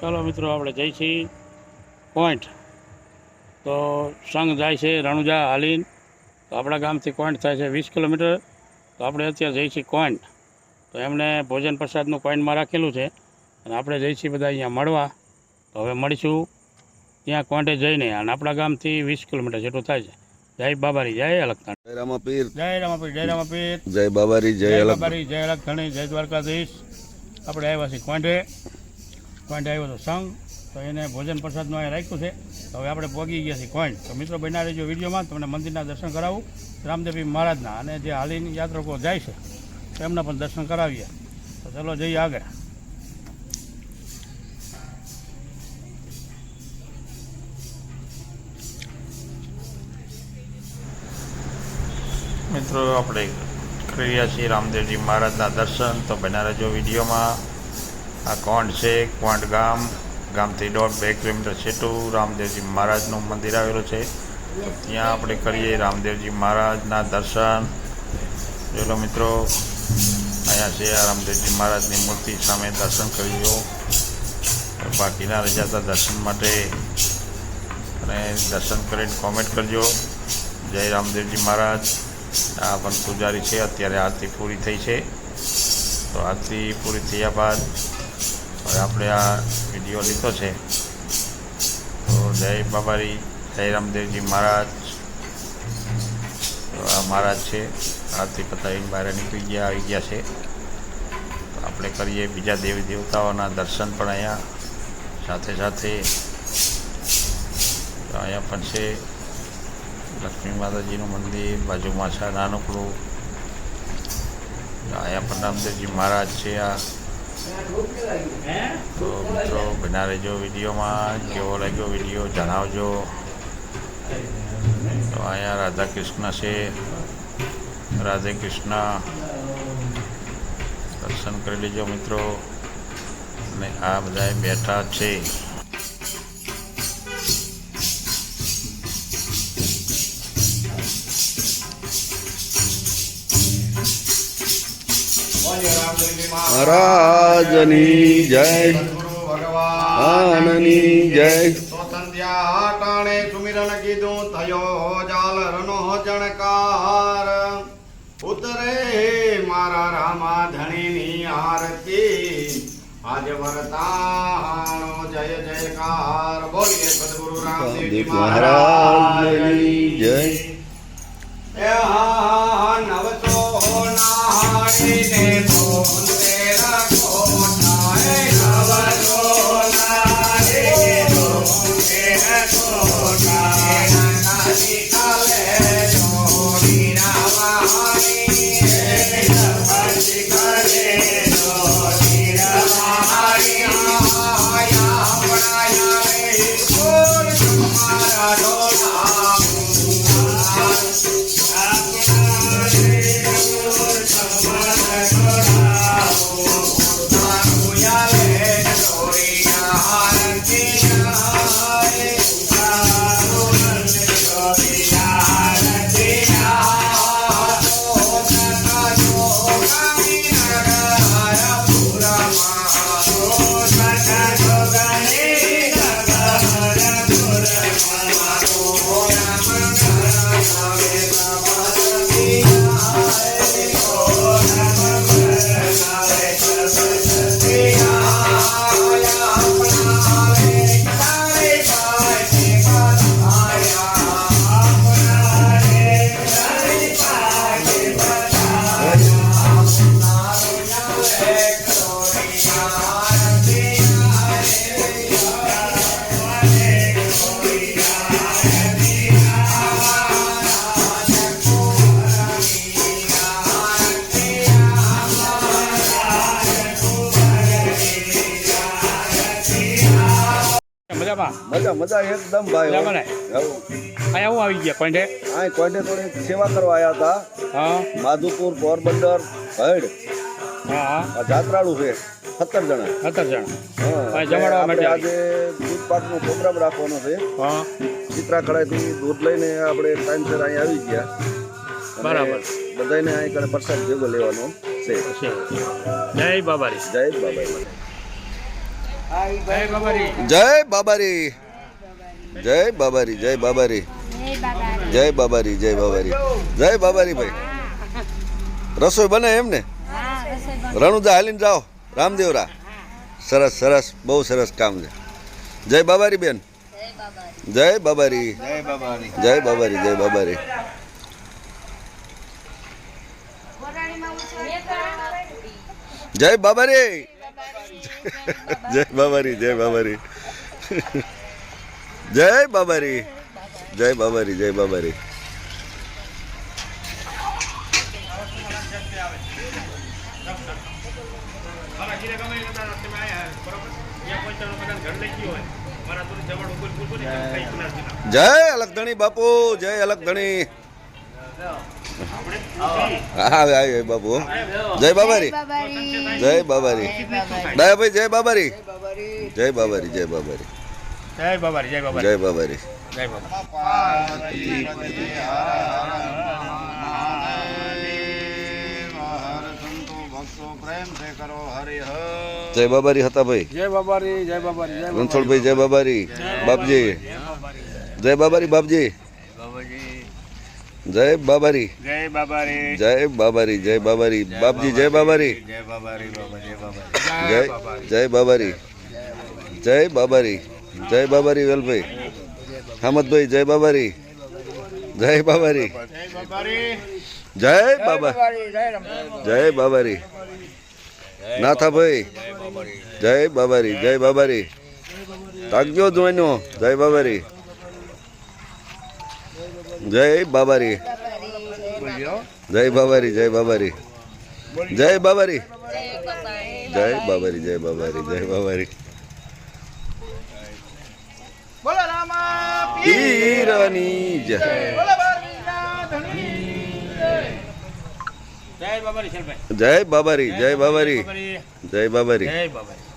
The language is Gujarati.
ચાલો મિત્રો આપણે જઈ છીએ પોઈન્ટ તો સંઘ જાય છે રણુજા હાલીન. તો આપણા ગામથી કોઈન્ટ થાય છે વીસ કિલોમીટર. તો આપણે અત્યારે જઈ છીએ કોઈન્ટ તો એમણે ભોજન પ્રસાદનું કોઈન્ટમાં રાખેલું છે. અને આપણે જઈ છીએ બધા અહીંયા મળવા. તો હવે મળીશું. ત્યાં કોઈન્ટે જઈને. અને આપણા ગામથી વીસ કિલોમીટર જેટલું થાય છે. જય બાબારી જય અલગતા જય રામાપીર. જય રામાપીર જય રામાપીર. જય બાબારી જય જય અલગ બાબારી જય અલગધણી જય દ્વારકાધીશ. આપણે આવ્યા છીએ કોંઢે કોંઢે આવ્યો હતો સંઘ તો એને ભોજન પ્રસાદનું અહીંયા રાખ્યું છે. તો હવે આપણે પહોંચી ગયા છીએ કોઈન્ટ તો મિત્રો, બન્યા રહેજો વિડીયોમાં, તમને મંદિરના દર્શન કરાવું. રામદેવી મહારાજના અને જે હાલીની યાત્રકો જાય છે તેમના પણ દર્શન કરાવીએ. તો ચલો જઈએ આગળ. મિત્રો, આપણે કરી રહ્યા છીએ રામદેવજી મહારાજના દર્શન. તો બનારજો વિડીયોમાં. આ કોંડ છે, કોંડ ગામ, ગામથી દોઢ બે કિલોમીટર છેટું રામદેવજી મહારાજનું મંદિર આવેલું છે. તો ત્યાં આપણે કરીએ રામદેવજી મહારાજના દર્શન. જોલો મિત્રો, અહીંયા છે આ રામદેવજી મહારાજની મૂર્તિ, સામે દર્શન કરી લો. બાકીના રહી જતા દર્શન માટે. અને દર્શન કરીને કોમેન્ટ કરજો. જય રામદેવજી મહારાજ. આ પણ પૂજારી છે, અત્યારે આરતી પૂરી થઈ છે. તો આરતી પૂરી થયા બાદ હવે આપણે આ વીડિયો લીધો છે. તો જય બાબારી, જય રામદેવજી મહારાજ. આ મહારાજ છે. આરતી પતાવીને બહાર નીકળી ગયા, આવી ગયા છે. તો આપણે કરીએ બીજા દેવી દેવતાઓના દર્શન પણ અહીંયા. સાથે સાથે અહીંયા પણ છે. લક્ષ્મી માતાજીનું મંદિર, બાજુમાં છે નાનકડું. અહીંયા પણ રામદેવજી મહારાજ છે આ. તો મિત્રો બના વિડીયોમાં, કેવો લાગ્યો વીડિયો, જણાવજો. તો અહીંયા રાધા કૃષ્ણ છે. રાધે કૃષ્ણ દર્શન કરી લેજો મિત્રો. અને આ બધા બેઠા છે. મહારાજની જય ભગવાનની જય સંધ્યા ટાણે સુમિરન કીધું થયો જાલરનો જણકાર ઉતરે મારા રામા ધણીની આરતી આજે વરતાણો જય જયકાર બોલીએ સદગુરુ રામદેવજી મહારાજની જય Shri મજા મજા એકદમ ભાઈ અહીંયા હું આવી ગયા કોંઢે હા કોઈને થોડી સેવા કરવા આવ્યા હતા. હા. માધુપુર પોરબંદર ભેડ. હા જાત્રાળુ છે સત્તર જણા. સત્તર જણા. જમાડવા માટે આજે દૂધ પાકનો પ્રોગ્રામ રાખવાનો છે. હા. ચિત્રા કળાઈથી દૂધ લઈને આપણે ટાઈમસર અહીં આવી ગયા. બરાબર. બધાને અહીં કણે પ્રસાદ ભેગો લેવાનો છે. જય બાબારી. જય માટે જય બાબારી. જય બાબારી. જય બાબારી જય બાબારી. જય બાબારી જય બાબારી. ભાઈ. રસોઈ બને એમ ને રણુદા હાલીને જાઓ. રામદેવરા. સરસ સરસ. બહુ સરસ કામ છે. જય બાબારી બેન. જય બાબારી જય બાબારી. જય બાબારી જય બાબારી. જય બાબારી. જય બાબારી જય બાબારી. જય બાબારી જય બાબારી જય અલગધણી બાપુ જય અલગધણી. હા આવે આવે બાપુ જય બાબારી જય બાબારી ડાયાભાઈ જય બાબારી જય બાબારી જય બાબારી જય બાબારી જય બાબારી જય બાબારી જય બાબા જય બાબારી હતા ભાઈ જય બાબારી જય બાબારી રણછોડભાઈ જય બાબારી બાપજી જય બાબારી બાપજી જય બાબારી જય બાબારી જય બાબારી જય બાબારી બાપજી જય બાબારી જય બાબારી જય બાબારી જય જય બાબારી જય બાબારી જય બાબારી વેલભાઈ હમદભાઈ જય બાબારી જય બાબારી જય બાબા જય બાબારી નાથાભાઈ જય બાબારી જય બાબારી તાકજો જોઈનો જય બાબારી જય બાબારી. જય બાબારી જય બાબારી. જય બાબારી. જય બાબારી જય બાબારી જય બાબારી. પીરની જય. જય. બાબારી જય બાબારી જય બાબારી બાબારી. જય બાબારી. જય બાબારી.